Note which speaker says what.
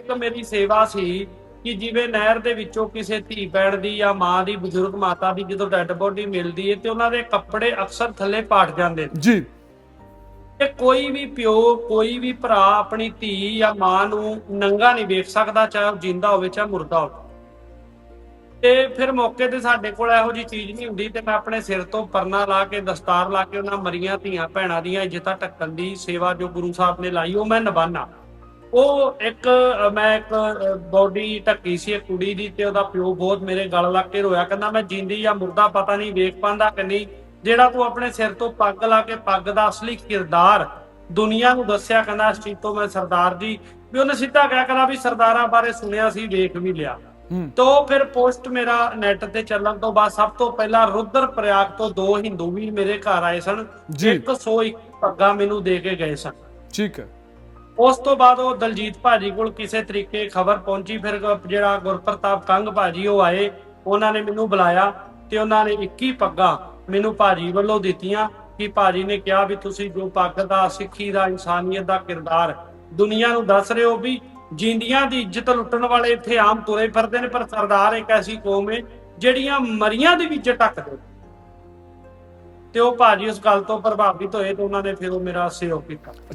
Speaker 1: ਇੱਕ ਮੇਰੀ ਸੇਵਾ ਸੀ ਕਿ ਜਿਵੇਂ ਨਹਿਰ ਦੇ ਵਿੱਚੋਂ ਕਿਸੇ ਧੀ ਭੈਣ ਦੀ ਜਾਂ ਮਾਂ ਦੀ ਬਜ਼ੁਰਗ ਮਾਤਾ ਦੀ ਜਦੋਂ ਡੈੱਡ ਬੋਡੀ ਮਿਲਦੀ ਹੈ ਤੇ ਉਹਨਾਂ ਦੇ ਕੱਪੜੇ ਅਕਸਰ ਥੱਲੇ ਪਾਟ ਜਾਂਦੇ ਨੇ।
Speaker 2: ਜੀ।
Speaker 1: ਤੇ ਕੋਈ ਵੀ ਪਿਓ ਕੋਈ ਵੀ ਭਰਾ ਆਪਣੀ ਧੀ ਜਾਂ ਮਾਂ ਨੂੰ ਨੰਗਾ ਨਹੀਂ ਵੇਖ ਸਕਦਾ ਚਾਹੇ ਉਹ ਜਿੰਦਾ ਹੋਵੇ ਚਾਹੇ ਮੁਰਦਾ ਹੋਵੇ। ਤੇ ਫਿਰ ਮੌਕੇ ਤੇ ਸਾਡੇ ਕੋਲ ਇਹੋ ਜੀ ਚੀਜ਼ ਨਹੀਂ ਹੁੰਦੀ ਤੇ ਮੈਂ ਆਪਣੇ ਸਿਰ ਤੋਂ ਪਰਨਾ ਲਾ ਕੇ ਦਸਤਾਰ ਲਾ ਕੇ ਉਹਨਾਂ ਮਰੀਆਂ ਧੀਆਂ ਭੈਣਾਂ ਦੀਆਂ ਇੱਜ਼ਤਾਂ ਟੱਕਣ ਦੀ ਸੇਵਾ ਜੋ ਗੁਰੂ ਸਾਹਿਬ ਨੇ ਲਾਈ ਉਹ ਮੈਂ ਨਿਭਾਣਾ ਉਹ ਇੱਕ ਮੈਂ ਇੱਕ ਬੋਡੀ ਢੱਕੀ ਸੀ ਇੱਕ ਕੁੜੀ ਦੀ ਤੇ ਉਹਦਾ ਪਿਓ ਬਹੁਤ ਮੇਰੇ ਗਲ ਲੱਗ ਕੇ ਰੋਇਆ। ਕਹਿੰਦਾ ਮੈਂ ਜਿੰਦੀ ਜਾਂ ਮੁਰਦਾ ਪਤਾ ਨਹੀਂ ਵੇਖ ਪਾਂਦਾ ਕਿ ਨਹੀਂ। ਜਿਹੜਾ ਤੂੰ ਆਪਣੇ ਸਿਰ ਤੋਂ ਪੱਗ ਲਾ ਕੇ ਪੱਗ ਦਾ ਅਸਲੀ ਕਿਰਦਾਰ ਦੁਨੀਆ ਨੂੰ ਦੱਸਿਆ ਕਹਿੰਦਾ ਇਸ ਚੀਜ਼ ਤੋਂ ਮੈਂ ਸਰਦਾਰ ਜੀ। ਵੀ ਉਹਨੇ ਸਿੱਧਾ ਕਹਿ ਕਹਿੰਦਾ ਵੀ ਸਰਦਾਰਾਂ ਬਾਰੇ ਸੁਣਿਆ ਸੀ ਵੇਖ ਵੀ ਲਿਆ। ਤੋ ਫਿਰ ਪੋਸਟ ਮੇਰਾ ਨੈਟ ਤੇ ਚੱਲਣ ਤੋਂ ਬਾਅਦ ਸਭ ਤੋਂ ਪਹਿਲਾਂ ਰੁਦਰ ਪ੍ਰਯਾਗ ਤੋਂ ਦੋ ਹਿੰਦੂ ਵੀ ਮੇਰੇ ਘਰ ਆਏ ਸਨ।
Speaker 2: ਜੀ।
Speaker 1: 101 ਪੱਗਾਂ ਮੈਨੂੰ ਦੇ ਕੇ ਗਏ ਸਨ।
Speaker 2: ਠੀਕ ਹੈ।
Speaker 1: ਉਸ ਤੋਂ ਬਾਅਦ ਉਹ ਦਲਜੀਤ ਭਾਜੀ ਕੋਲ ਕਿਸੇ ਤਰੀਕੇ ਖਬਰ ਪਹੁੰਚੀ, ਫਿਰ ਜਿਹੜਾ ਗੁਰਪ੍ਰਤਾਪ ਕੰਗ ਭਾਜੀ ਉਹ ਆਏ, ਉਹਨਾਂ ਨੇ ਮੈਨੂੰ ਬੁਲਾਇਆ ਤੇ ਉਹਨਾਂ ਨੇ 21 ਪੱਗਾਂ ਮੈਨੂੰ ਭਾਜੀ ਵੱਲੋਂ ਦਿੱਤੀਆਂ ਕਿ ਭਾਜੀ ਨੇ ਕਿਹਾ ਵੀ ਤੁਸੀਂ ਜੋ ਪੱਗ ਦਾ, ਸਿੱਖੀ ਦਾ, ਇਨਸਾਨੀਅਤ ਦਾ ਕਿਰਦਾਰ ਦੁਨੀਆ ਨੂੰ ਦੱਸ ਰਹੇ ਹੋ ਵੀ ਜਿੰਦੀਆਂ ਦੀ ਇੱਜ਼ਤ ਲੁੱਟਣ ਵਾਲੇ ਇੱਥੇ ਆਮ ਤੁਰੇ ਫਿਰਦੇ ਨੇ, ਪਰ ਸਰਦਾਰ ਇੱਕ ਐਸੀ ਕੌਮ ਏ ਜਿਹੜੀਆਂ ਮਰੀਆਂ ਦੀ ਵੀ ਇੱਜ਼ਤ ਟੱਕਦੇ ਤੇ ਉਹ ਭਾਜੀ ਉਸ ਗੱਲ ਤੋਂ ਪ੍ਰਭਾਵਿਤ ਹੋਏ ਤੇ ਉਹਨਾਂ ਨੇ ਫਿਰ ਉਹ ਮੇਰਾ ਸਹਿਯੋਗ ਕੀਤਾ।